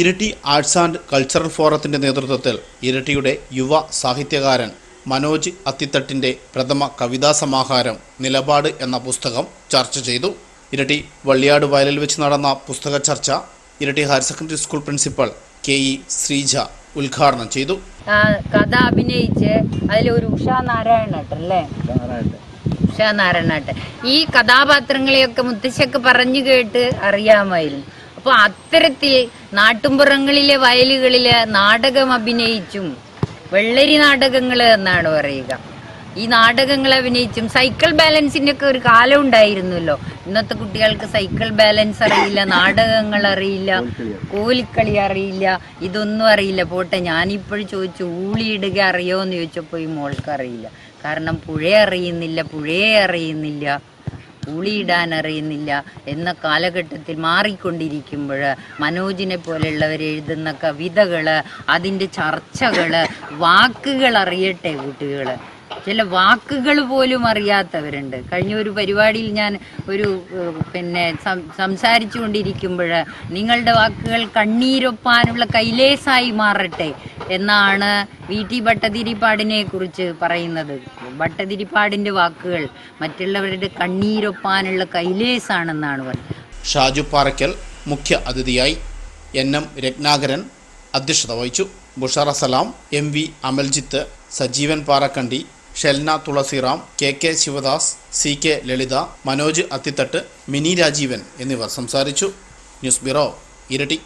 ഇരട്ടി arts and cultural ഫോറത്തിന്റെ നേതൃത്വത്തിൽ ഇരട്ടിയുടെ യുവ സാഹിത്യകാരൻ മനോജ് അത്തിത്തട്ടിന്റെ പ്രഥമ കവിതാ സമാഹാരം നിലപാട് എന്ന പുസ്തകം ചർച്ച ചെയ്തു. ഇരട്ടി വള്ളിയാട് വയലിൽ വെച്ച് നടന്ന പുസ്തക ചർച്ച ഇരട്ടി higher secondary school principal K E Sreeja ഉദ്ഘാടനം ചെയ്തു. കഥ അഭിനയിച്ച് അതിലൊരു ഉഷാ നാരായണട്ടല്ലേ ഉഷാ നാരായണട്ട് ഈ കഥാപാത്രങ്ങളെയൊക്കെ മുത്തശ്ശിയൊക്കെ പറഞ്ഞു കേട്ട് അറിയാമായിരുന്നു. അപ്പൊ അത്തരത്തിൽ നാട്ടുമ്പുറങ്ങളിലെ വയലുകളിൽ നാടകം അഭിനയിച്ചും വെള്ളരി നാടകങ്ങൾ എന്നാണ് പറയുക. ഈ നാടകങ്ങൾ അഭിനയിച്ചും സൈക്കിൾ ബാലൻസിന്റെ ഒക്കെ ഒരു കാലം ഉണ്ടായിരുന്നല്ലോ. ഇന്നത്തെ കുട്ടികൾക്ക് സൈക്കിൾ ബാലൻസ് അറിയില്ല നാടകങ്ങൾ അറിയില്ല കോലിക്കളി അറിയില്ല ഇതൊന്നും അറിയില്ല. പോട്ടെ ഞാനിപ്പോഴും ചോദിച്ചു ഊളിയിടുക അറിയോ എന്ന് ചോദിച്ചപ്പോൾ ഈ മോൾക്ക് അറിയില്ല. കാരണം പുഴ അറിയുന്നില്ല പുഴയെ അറിയുന്നില്ല. ഉളിയിടാൻ അറിയുന്നില്ല എന്ന കാലഘട്ടത്തിൽ മാറിക്കൊണ്ടിരിക്കുമ്പോൾ മനോജിനെ പോലെയുള്ളവർ എഴുതുന്ന കവിതകൾ അതിന്റെ ചർച്ചകൾ വാക്കുകൾ അറിയട്ടെ കുട്ടികൾ ചില വാക്കുകൾ പോലും അറിയാത്തവരുണ്ട്. കഴിഞ്ഞ ഒരു പരിപാടിയിൽ ഞാൻ ഒരു പിന്നെ സംസാരിച്ചുകൊണ്ടിരിക്കുമ്പോൾ സംസാരിച്ചു കൊണ്ടിരിക്കുമ്പോൾ നിങ്ങളുടെ വാക്കുകൾ കണ്ണീരൊപ്പാനുള്ള കൈലേസായി മാറട്ടെ എന്നാണ് വി ടി ഭട്ടതിരിപ്പാടിനെ കുറിച്ച് പറയുന്നത്. ഭട്ടതിരിപ്പാടിന്റെ വാക്കുകൾ മറ്റുള്ളവരുടെ കണ്ണീരൊപ്പാനുള്ള കൈലേസാണെന്നാണ് പറയുന്നത് ഷാജു പാറയ്ക്കൽ മുഖ്യ അതിഥിയായി എൻ എം രത്നാകരൻ അധ്യക്ഷത വഹിച്ചു. Bushra Salam M V Amaljith Sajeevan Parakkandi Shelna Thulasiram K K Sivadas C K Lalitha Manoj Athithattu Mini Rajeevan എന്നിവർ സംസാരിച്ചു. ന്യൂസ് ബ്യൂറോ ഇരട്ടി.